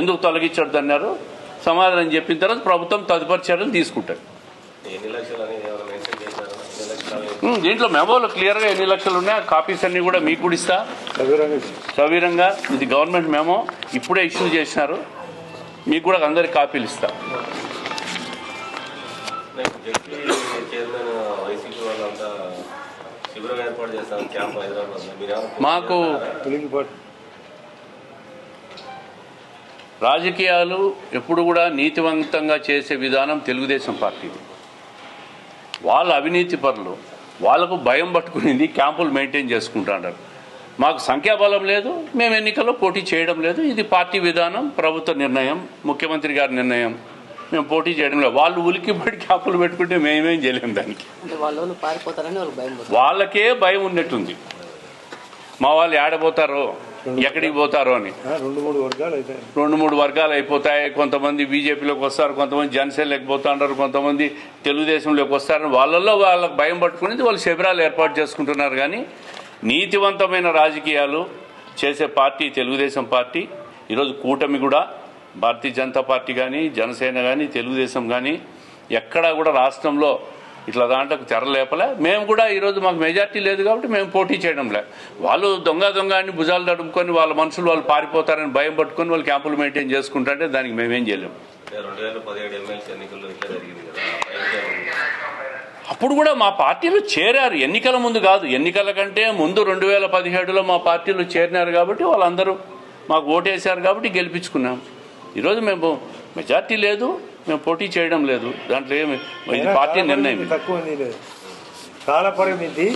ఎందుకు తొలగించొద్దు అన్నారు. సమాధానం చెప్పిన తర్వాత ప్రభుత్వం తదుపరి చర్యలు తీసుకుంటుంది దీంట్లో మెమోలో క్లియర్గా ఎన్ని లక్షలు ఉన్నాయో కాపీస్ అన్ని కూడా మీకు కూడా ఇస్తా. సవిరంగా ఇది గవర్నమెంట్ మెమో ఇప్పుడే ఇష్యూ చేసినారు. మీకు కూడా అందరికి కాపీలు ఇస్తా. జడ్పీ రాజకీయాలు ఎప్పుడు కూడా నీతివంతంగా చేసే విధానం తెలుగుదేశం పార్టీది. వాళ్ళ అవినీతి పరులు వాళ్ళకు భయం పట్టుకునింది క్యాంపులు మెయింటైన్ చేసుకుంటున్నారు మాకు సంఖ్యాబలం లేదు మేము ఎన్నికల్లో పోటీ చేయడం లేదు. ఇది పార్టీ విధానం ప్రభుత్వ నిర్ణయం ముఖ్యమంత్రి గారి నిర్ణయం. మేము పోటీ చేయడం లేదు. వాళ్ళు ఉలికిపడి క్యాంపులు పెట్టుకుంటే మేమేం చేయలేం దానికి. వాళ్ళకే భయం ఉన్నట్టుంది. మా వాళ్ళు ఏడబోతారో? ఎక్కడికి పోతారో అని. రెండు మూడు వర్గాలు అయితే రెండు మూడు వర్గాలు అయిపోతాయి. కొంతమంది బీజేపీలోకి వస్తారు కొంతమంది జనసేనలోకి పోతా ఉంటారు కొంతమంది తెలుగుదేశంలోకి వస్తారు వాళ్ళల్లో వాళ్ళకి భయం పట్టుకునేది వాళ్ళు శిబిరాలు ఏర్పాటు చేసుకుంటున్నారు కానీ నీతివంతమైన రాజకీయాలు చేసే పార్టీ తెలుగుదేశం పార్టీ. ఈరోజు కూటమి కూడా భారతీయ జనతా పార్టీ కానీ జనసేన కానీ తెలుగుదేశం కానీ ఎక్కడా కూడా రాష్ట్రంలో ఇట్లా దాంట్లోకి తెరలేపలే మేము కూడా ఈరోజు మాకు మెజార్టీ లేదు కాబట్టి మేము పోటీ చేయడం లే వాళ్ళు దొంగ దొంగ అని భుజాలు తడుపుకొని వాళ్ళ మనుషులు వాళ్ళు పారిపోతారని భయం పట్టుకొని వాళ్ళు క్యాంపులు మెయింటైన్ చేసుకుంటుంటే దానికి మేమేం చేయలేము? అప్పుడు కూడా మా పార్టీలో చేరారు. ఎన్నికల ముందు కాదు ఎన్నికల కంటే ముందు రెండు వేల పదిహేడులో మా పార్టీలో చేరినారు కాబట్టి వాళ్ళందరూ మాకు ఓటేశారు కాబట్టి గెలిపించుకున్నాం. ఈరోజు మేము మెజార్టీ లేదు. మేము పోటీ చేయడం లేదు దాంట్లో ఏమి ఇది పార్టీ నిర్ణయం. తక్కువ ఉంది లేదు కాల పరిమితి